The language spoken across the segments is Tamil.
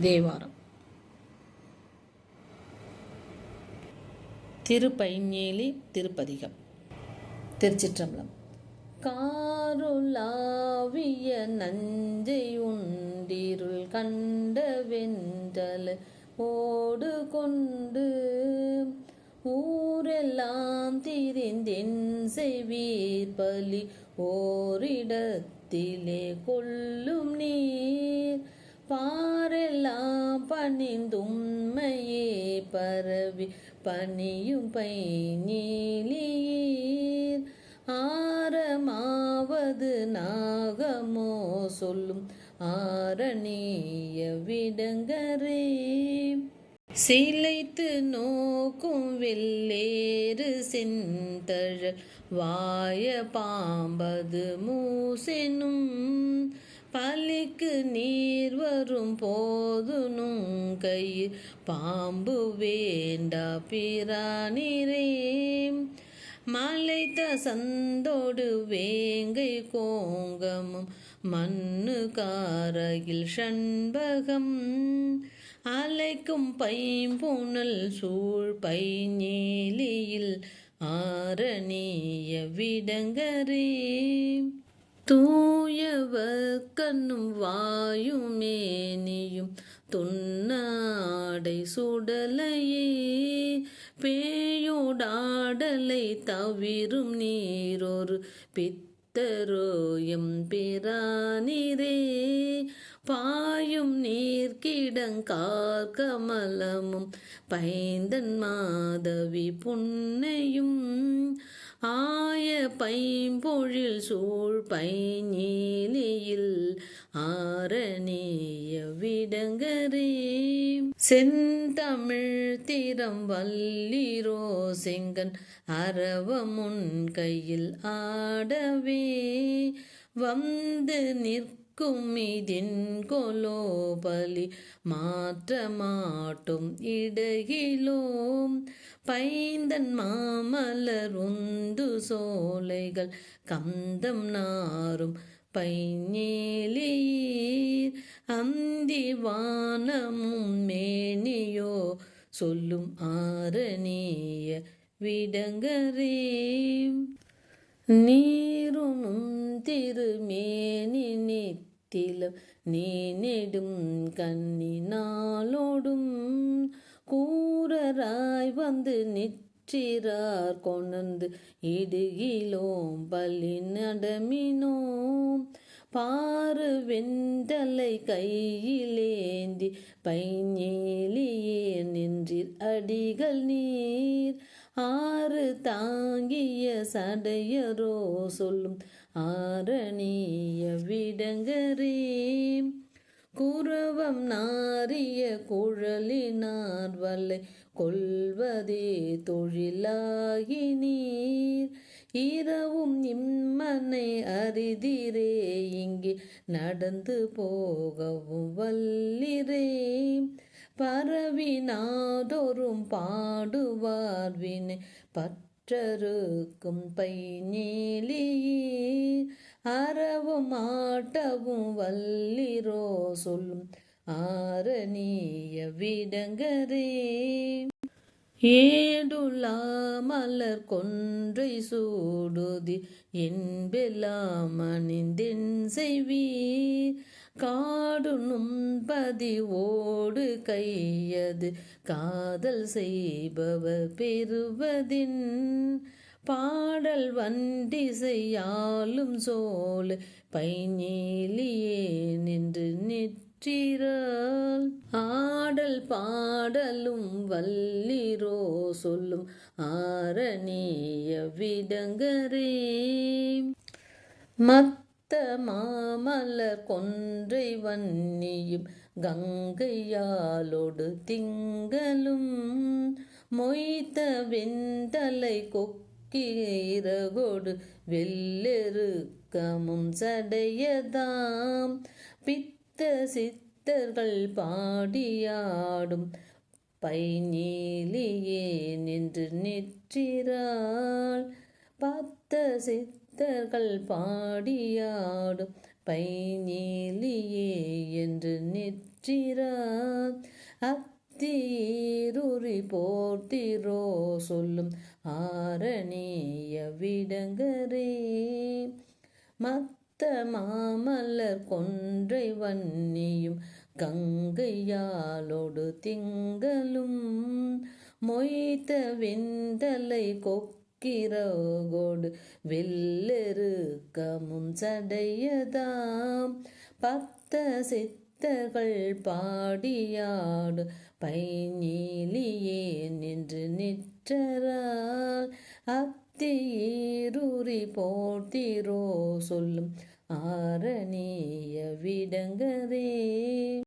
தேவாரம். திருப்பைஞ்சேலி திருப்பதிகம். திருச்சிற்றம்பலம். காருலாவிய நஞ்சை உண்டிருள் கண்ட வென்றல் ஓடு கொண்டு ஊரெல்லாம் திரிந்தென் செய்வீர் பலி ஓரிடத்திலே கொள்ளும் நீர். பாரெல்லாம் பணிந்தும்மையே பரவி பணியும் பைநீலியீர். ஆரமாவது நாகமோ சொல்லும் ஆரணிய விடங்கரே. சிலைத்து நோக்கும் வெள்ளேறு செந்தழல் வாய பாம்பது மூசெனும். பலிக்கு நீர் வரும் போது நுங்கையில் பாம்பு வேண்டா பிராணிரே. மலைத்த சந்தோடு வேங்கை கோங்கமும் மண்ணு காரையில் ஷண்பகம் அலைக்கும் பைம்புணல் சூழ் பைஞேலியில் ஆரணிய விடங்கரே. தூயவர் கண்ணும் வாயுமேனியும் துன்னாடை சுடலையே பேயோடாடலை தவிரும் நீரொரு பித்தரோயம் பிரானிரே. பாயும் நீர் கிடங்கார்கமலமும் பைந்தன் மாதவி புன்னையும் ஆய பைம்பொழில் சூழ் பைநீலியில் ஆரணிய விடங்கரே. செந்தமிழ் திறம் வல்லிரோ செங்கன் அரவமுன் கையில் ஆடவே. வந்து நிற்க இதின் கொலோபலி மாற்றமாட்டும் இடையிலோம். பைந்தன் மாமலருந்து சோலைகள் கந்தம் நாரும் பைஞேலியீர் அந்தி வானமும் மேனியோ சொல்லும் ஆரணிய விடங்கரே. நீருணும் திருமேனி நித்திலம் நீ நெடும் கண்ணினாலோடும் கூரராய் வந்து நிற்றிறார் கொணர்ந்து இடுகிலோம் பள்ளி நடமினோம். பாரு வெண்டலை கையிலேந்தி பைஞ்சேலியே நின்றில் அடிகள் நீர். ஆறு தாங்கிய சடையரோ சொல்லும் ஆரணிய விடங்கரே. குரவம் நாரிய குழலினார் வல்லை கொள்வதே தொழிலாகி நீர். இரவும் இம்மனை அறிதிரே இங்கே நடந்து போகவும் வல்லிரே. பரவினாதொரும் பாடுவார் வினை பற்றருக்கும் பை நீலியீர் அறவும் ஆட்டவும் வல்லிரோ சொல்லும் ஆரணிய விடங்கரே. ஏடுலா மலர் கொன்றை சூடுதி என்பெல்லாம் அணிந்தென் செய்வீர். காடு நும்பதி ஓடு கையது. காதல் செய்பவர் பெறுவதின் பாடல் வண்டி செய்யாலும் சோல் பைநீலியே நின்று நிற்றிறாள் ஆடல் பாடலும் வல்லிரோ சொல்லும் ஆரணிய விடங்கரே. மத்த மாமலர் கொன்றை வன்னியும் கங்கையாலோடு திங்களும். மொய்த்த வெண்தலை கொக்கீரகோடு வெள்ளெருக்கமும் சடையதாம். பித்த சித்தர்கள் பாடியாடும் பைநீலியே நின்று நிற்றிறாள் பத்த சித்த பக்தர்கள் பாடியாடும் பைநீலியே என்று நிற்கிறார். அத்தீருரி போர்த்திரோ சொல்லும் ஆரணிய விடங்கரே. மத்த மாமல்லர் கொன்றை வன்னியும் கங்கையாலோடு திங்களும் மொய்த்த வெந்தலை கொக்கிரகோடு வெல்லெருக்கமும் சடையதாம். பத்த சித்தர்கள் பாடியாடு. பைநீலியே நின்று நிற்றரால். அத்தியீருறி போட்டிரோ சொல்லும் ஆரணிய விடங்கரே.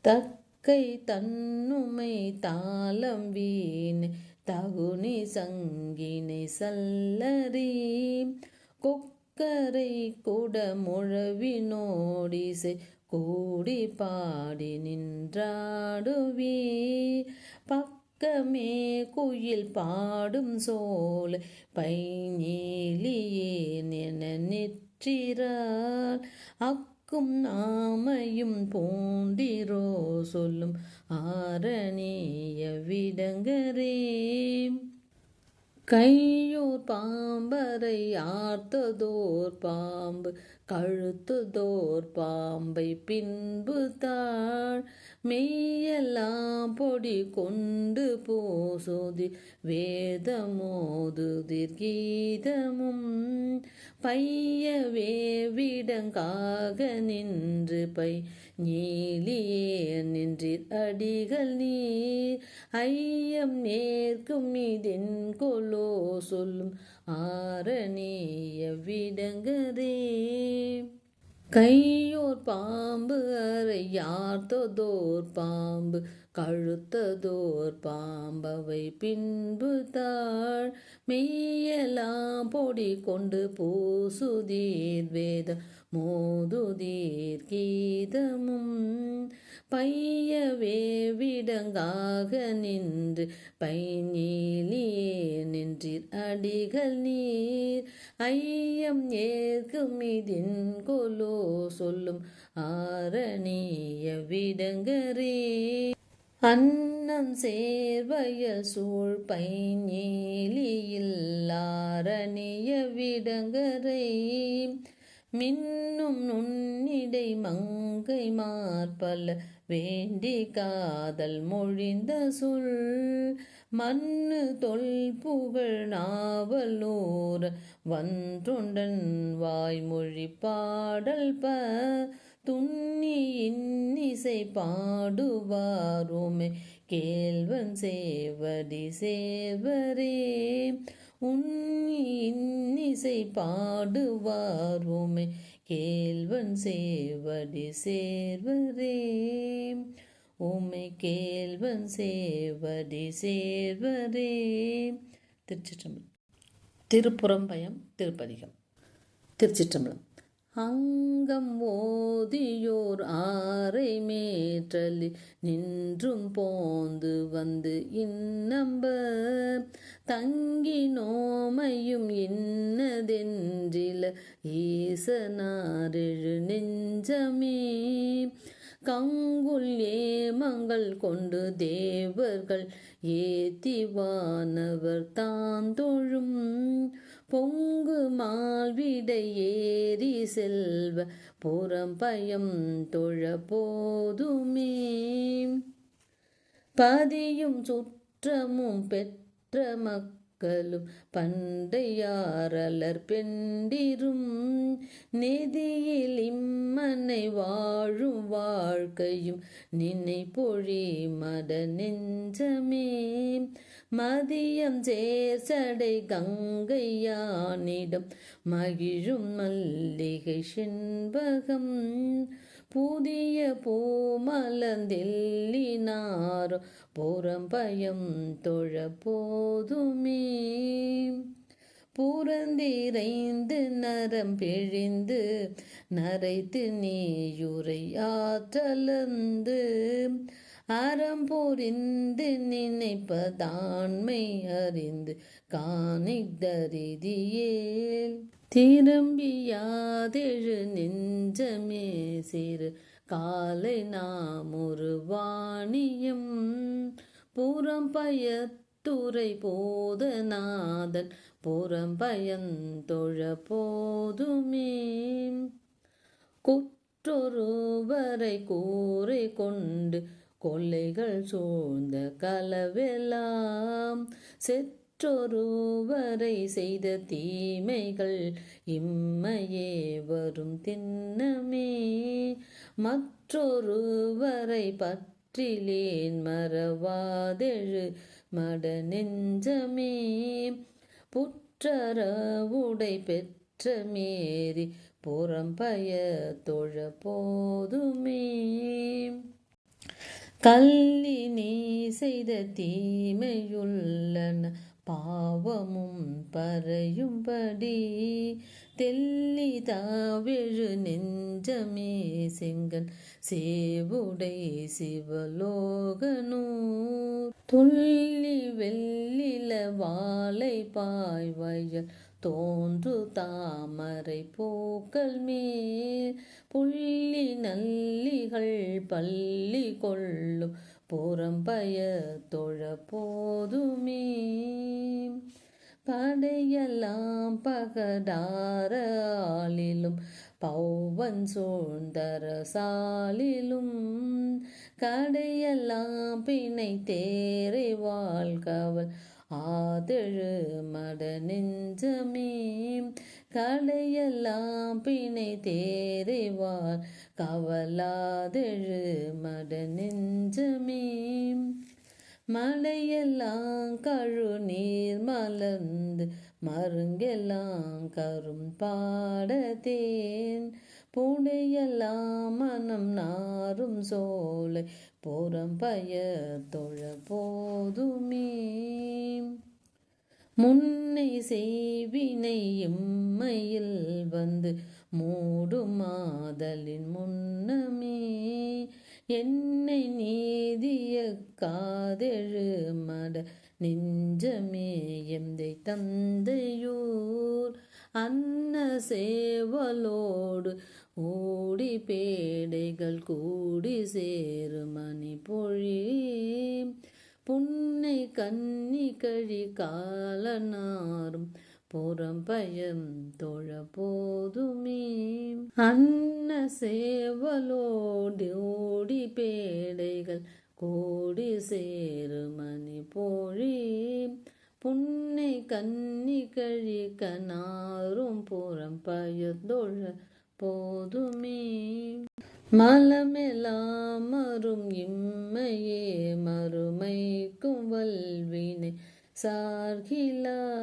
தக்கை தன்னுமை தாளம் வீண் தகுனி சங்கினை சல்லரி கொக்கரை குட முழவினோடிசை கூடி பாடி நின்றாடுவே. பக்கமே குயில் பாடும் சோல் பைநீலியே என அக் அக்கும் நாமையும் பூண்டிரோ சொல்லும் ஆரணிய விடங்கரே. கையோர் பாம்பரை ஆர்த்ததோர் பாம்பு கழுத்துதோர் பாம்பை பின்பு தாழ். மெய்யெல்லாம் பொடி கொண்டு போசுதி வேதமோதுதிர் கீதமும். பையவே விடங்காக நின்று பை நீலியே நின்றிர் அடிகள் நீர். ஐயம் நேர்க்கும் இதென் கொலோ சொல்லும் ஆரணிய விடங்கரே கையோர் பாம்பு அறை யார்த்ததோர் பாம்பு கழுத்ததோர் பாம்பவை பின்பு தாழ். மெய்யெல்லாம் பொடி கொண்டு பூசுதீர் வேத மோதுதீர் கீதமும் பையவே விடங்காக நின்று பைநீலியே நின்றீர் அடிகள் நீர். ஐயம் ஏற்கும் இதின் கொலோ சொல்லும் ஆரணிய விடங்கரே. அன்னம் சேர்வய சூழ் பைநீலியில் ஆரணிய விடங்கரை. மின்னும் நுண்ணிடை மங்கை மார்பல வேண்டி காதல் மொழிந்த சொல். மண்ணு தொல் புகழ் நாவலூர வன்றொண்டன் வாய்மொழி பாடல் ப. துண்ணி இன்னிசை பாடுவாருமே கேள்வன் சேவடி சேவரே. உன்னி இன்னிசை பாடுவாருமே கேள்வன் சேவடி சேர்வரே உமை கேள்வன் சேவடி சேர்வரே திருச்சிற்றம்பலம். திருப்புறம்பயம் திருப்பதிகம். திருச்சிற்றம்பலம். அங்கம் ஓதியோர் ஆரை மேற்றலி நின்றும் போந்து வந்து இன்னம்ப. தங்கி நோமையும் இன்னதென்றில ஈசனாரெழு நெஞ்சமே. கங்குல் ஏமங்கள் கொண்டு தேவர்கள் ஏத்திவானவர் தான் தொழும் பொங்கு மால்விடை ஏறி செல்வ புறம்பயம் தொழ போதுமே. பதியும் சுற்றமும் பெற்ற மக்களும் பண்டையாரலர் பெண்டிரும். நெதியில் இம்மனை வாழும் வாழ்க்கையும் நினை பொழி மத நெஞ்சமே. மதியம் சேர்சடை கங்கையானிடம் மகிழும் மல்லிகை செண்பகம். புதிய பூமலந்தெல்லினாரோ புறம்பயம் தொழ போதுமே. புறந்திரைந்து நரம் பிழிந்து நரைத்து நீயுரை ஆற்றலந்து அறம் புரிந்து நினைப்பதாண்மை அறிந்து காணிதரிதியே திரும்பியாதெழு நெஞ்சமே சிறு காலை நாம் ஒரு வாணியம் புறம் பயத்துறை போதநாதன் புறம் பயந்தொழ போதுமே. குற்றொருவரை கூரை கொண்டு கொள்ளைகள் சூழ்ந்த களவெல்லாம் செற்றொருவரை செய்த தீமைகள் இம்மையே வரும் திண்ணமே. மற்றொருவரை பற்றிலேன் மறவாதெழு மட நெஞ்சமே புற்றரவுடை பெற்ற மேரி புறம்பய தொழ போதுமே கள்ளி நீ செய்த தீமையுள்ளன. பாவமும் பறையும்படி தெல்லி தாவிழு நெஞ்சமே செங்கன் சேவுடை சிவலோகனூர். துள்ளி வெள்ளில வாழை பாய்வயல் தோன்று தாமரை பூக்கள் மேல். புள்ளி நல்லிகள் பள்ளி கொள்ளும் புறம்பய தொழ போதுமே. படையெல்லாம் பகடாராலிலும் பௌவன் சூழ்ந்தரசாலிலும் கடையெல்லாம் பிணை தேரை வாழ்கவள் ஆதழு மட நெஞ்சமே. கலையெல்லாம் பிணை தேரைவார் கவலாதெழு மட நெஞ்சமே மலையெல்லாம் கழு நீர் மலர்ந்து மருங்கெல்லாம் கரும் பாடத்தேன். புடையெல்லாம் மனம் நாரும் சோலை புறம் பய தொழ போதுமே. முன்னை செய்வினை இம்மையில் வந்து மூடுமாதலின் முன்னமே. என்னை நீதிய காதெழு மட நெஞ்சமே எந்தை தந்தையூர். அன்ன சேவலோடு ஓடி பேடைகள் கூடி சேருமணி பொழி புன்னை கன்னி கழி காலனாரும் புறம் பயம் தொழ போதுமே. அன்ன சேவலோடி ஓடி பேடைகள் கூடி சேருமணி பொழி. புன்னை கன்னி கழி கனாரும் புறம் பயந்தொழ போதுமே. மலமெலாம் மறும் இம்மையே மறுமைக்கும் வல்வினை சார்கிலா.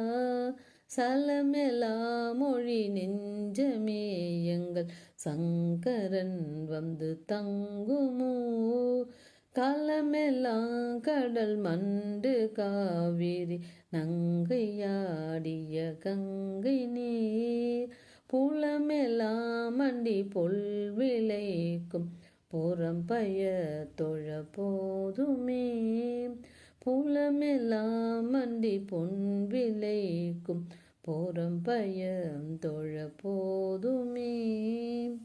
சலமெலா மொழி நெஞ்சமே எங்கள் சங்கரன் வந்து தங்குமோ. களமெல்லாம் கடல் மண்டு காவிரி நங்கையாடிய கங்கை நீர். புலமெல்லாம் மண்டி பொல் விளைக்கும். புறம் பய தொழ போதுமே. புலமெல்லாம் மண்டி பொன் விளைக்கும். புறம் பயம் தொழ போதுமே.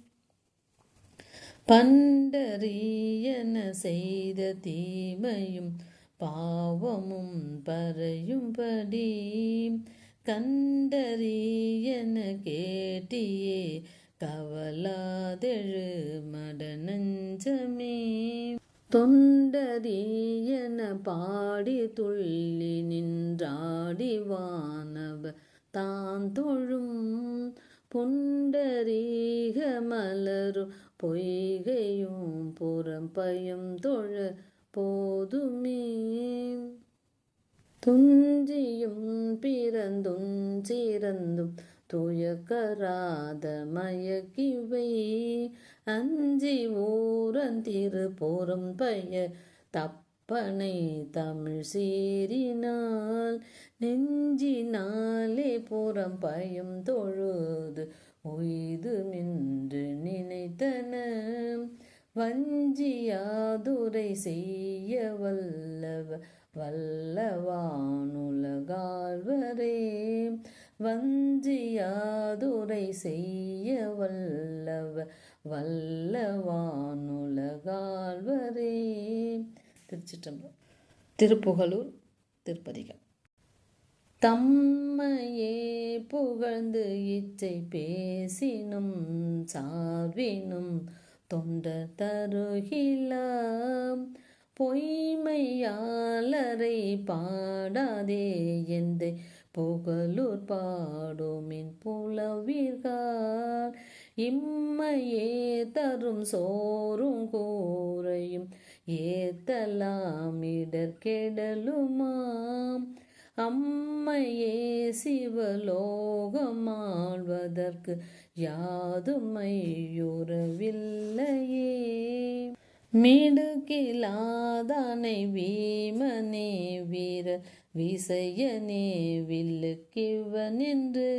பண்டறியன செய்த தீமையும் பாவமும் பறையும்படி கண்டறியன கேட்டியே கவலாதெழு மட நெஞ்சமே தொண்டறியன பாடி துள்ளி நின்றாடி வானவ தான் தொழும் புண்டரீக மலரும் பொய்கையும் புறம்பயம் தொழ போதுமே. துஞ்சியும் பிறந்தும் சிறந்தும் துயக்கராத மயக்கிவை அஞ்சி ஊரந்திரு போரும் பய தப்பனை தமிழ் சீரினால் நெஞ்சினாலே புறம் பயம் தொழுது ஒய்து நின்று நினைத்தன. வஞ்சியாதுரை செய்ய வல்லவ வல்லவானுலகாழ்வரே. வஞ்சியாதுரை செய்ய வல்லவ வல்லவானுலகால்வரே திருச்சிற்றம்பலம். திருப்புகலூர் திருப்பதிகம். தம்மையே புகழ்ந்து இச்சை பேசினும் சார்வினும் தொண்ட தருகிலாம். பொய்மையாளரை பாடாதே எந்த புகழூர் பாடுமின் புலவீர்கள் இம்மையே தரும் சோறும் கூரையும் ஏத்தலாம் இடர் கெடலுமாம் அம்மையே சிவலோகமாழ்வதற்கு யாதுமையுறவில்லையே. மிடுக்கிலாதானை வீமனே வீர விசையனே வில்லுக்கிவனென்று.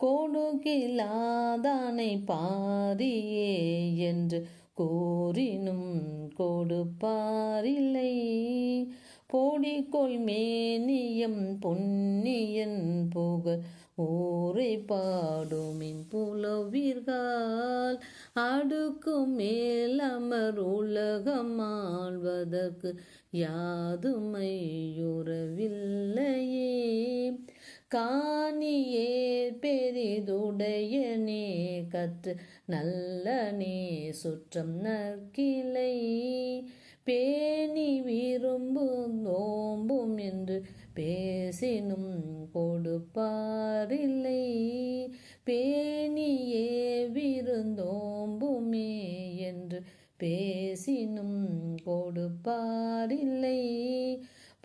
கொடுக்கிலாதானை பாரியே என்று கூறினும் கொடுப்பாரில்லை. போடிக்கொள் மேனியம் பொன்னியன் புகழ். ஊரை பாடுமின் புலவீர்கள். அடுக்கும் மேலமர் உலகம் ஆழ்வதற்கு யாதுமையுறவில்லையே. காணியே பெரிதுடையனே கற்று நல்லனே சுற்றம் நற்கிளை பேணி விரும்பும் நோம்பும் என்று பேசினும் கொடுப்பாரில்லை. பேணியே விருந்தோம்புமே என்று பேசினும் கொடுப்பாரில்லை.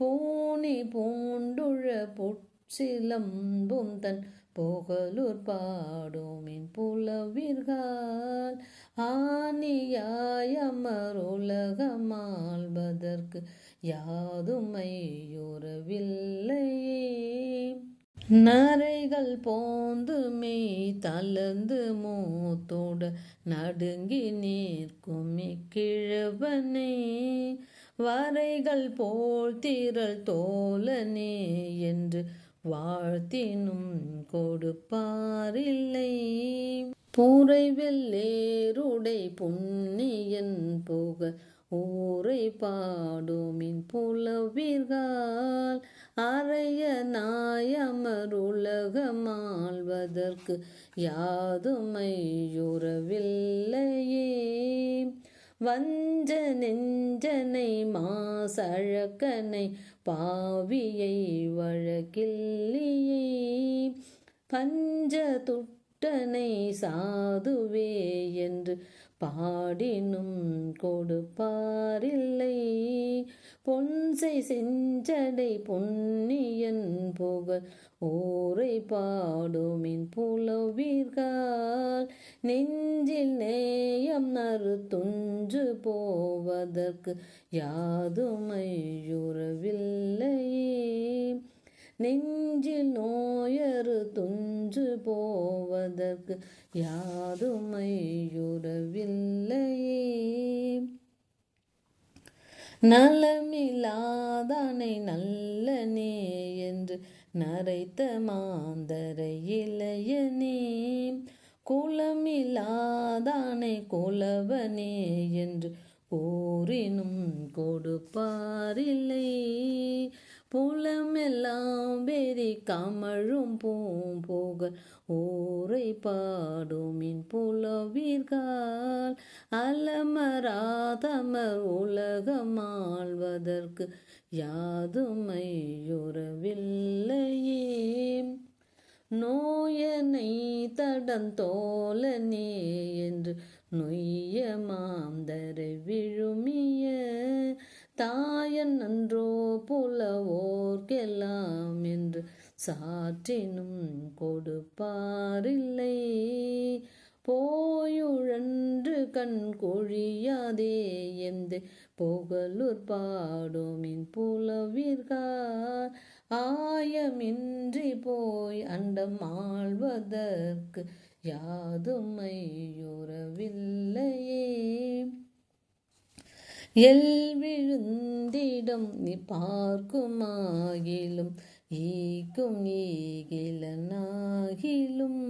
பூனி பூண்டுழ சிலம்பும் தன் புகழூர் பாடுமின் புலவீர்கள். ஆணியாயமர் உலகமாழ்வதற்கு யாதுமையுறவில்லையே நரைகள் மெய் தளர்ந்து மூத்தோட நடுங்கி நிற்கும் கிழவனே வரைகள் போல் திரள் தோலனே என்று வாழ்த்தினும் கொடுப்பாரில்லை. பூரை வெள்ளேருடை புண்ணியன் புக ஊரை பாடுமின் புலவீர்கள் அறைய நாயமருலகமாழ்வதற்கு யாதுமையுறவில்லையே வஞ்ச நெஞ்சனை மாசழக்கனை பாவியை வழக்கில்லியே. பஞ்ச துட்டனை சாதுவே என்று பாடினும் கொடுப்பாரில்லை. பொன்சை செஞ்சடை பொன்னியன் புகழ். ஓரை பாடுமின் புலவீர்கள் நெஞ்சில் நேயம் நறு துஞ்சு போவதற்கு யாதுமையுறவில்லையே நெஞ்சில் நோயறு துஞ்சு போவதற்கு யாதுமையுறவில்லையே நலமில்லாதானை நல்லனே என்று நரைத்த மாந்தரை இளையனே. குலமில்லாதானை குலவனே என்று கூறினும் கொடுப்பாரில்லை. புலமெல்லாம் வெறி கமழும் பூம்போகல் ஊரை பாடுமின் புலவீர்கள் அலமராதமர் உலகமாழ்வதற்கு யாதுமையுறவில்லையே. நோயனை தடந்தோலனே என்று நொய்ய மாந்தரை விழுமிய தாயன் நன்றோ புலவோர்க்கெல்லாம் என்று சாற்றினும் கொடுப்பாரில்லை. போயுழன்று கண் கொழியாதே எந்த புகழூர் பாடுமின் புலவீர்கார். ஆயமின்றி போய் அண்டம் ஆழ்வதற்கு யாதுமையுறவில்லையே எல் விழுந்திடம் நீ பார்க்குமாகிலும் ஈக்கும் ஈகிலனாகிலும்.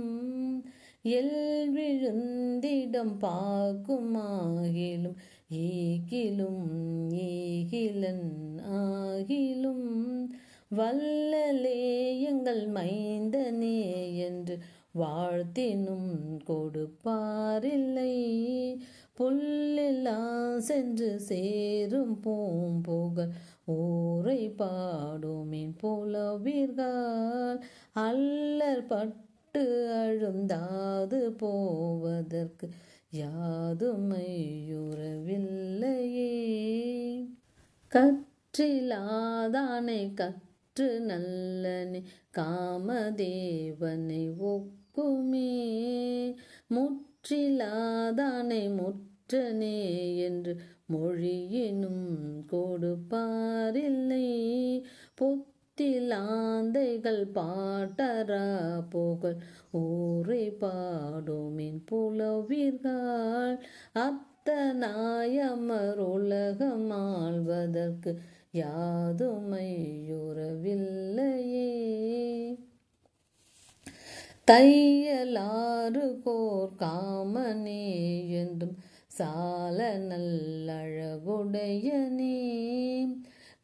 எல் விழுந்திடம் பார்க்குமாகிலும் ஈகிலும் ஈகிலன் ஆகிலும் வல்லலே எங்கள் மைந்தனே என்று வாழ்த்தினும் கொடுப்பாரில்லை. புல்லெல்லாம் சென்று சேரும் பூம்புகள் ஊரை பாடுமின் புலவீர்கள். அல்லர் பட்டு அழுந்தாது போவதற்கு யாதுமையுறவில்லையே கற்றிலாதானை கற்று நல்லனே காமதேவனை ஒக்குமே முற்றிலாதானை முற்றனே என்று மொழியினும் கொடுப்பாரில்லை. பொத்திலாந்தைகள் பாட்டரா புகழ் ஊரை பாடுமின் புலவீர்கள். அத்தனாயமர் உலகம் ஆழ்வதற்கு யாதுமையுறவில்லை தையலாறு கோர் காமனே என்றும் சால நல்லழகுடையனே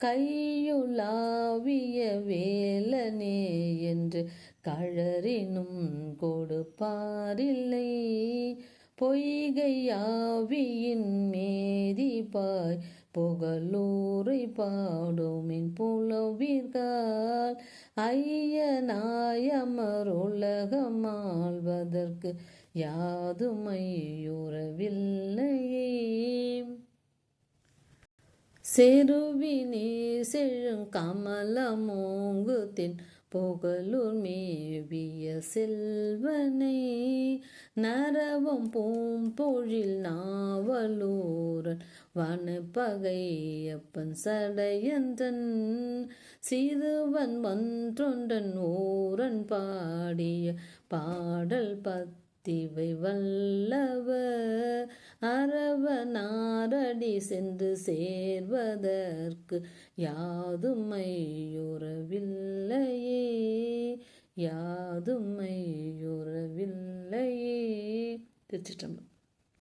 கையுலாவிய வேலனே என்று கழறினும் கொடுப்பாரில்லை. பொய்கையாவியின் மேதிபாய் புகழூரை பாடுமின் புலவீர்கள் ஐய நாயமருலகம் ஆள்வதற்கு யாதுமையுறவில்லையே செருவினே செழும் கமலமோங்குத்தின் புகழூர் மேவிய செல்வனை நரவம் பூம் பொழில் நாவலூரன் வனப்பகையப்பன் சடையந்தன் சிறுவன் மன்றொன்றன் ஊரன் பாடிய பாடல் திவை வல்லவ அரவ நாரடி சென்று சேர்வதற்கு யாதுமையுறவில்லையே யாதுமையுறவில்லையே. திருச்சிற்றம்பலம்.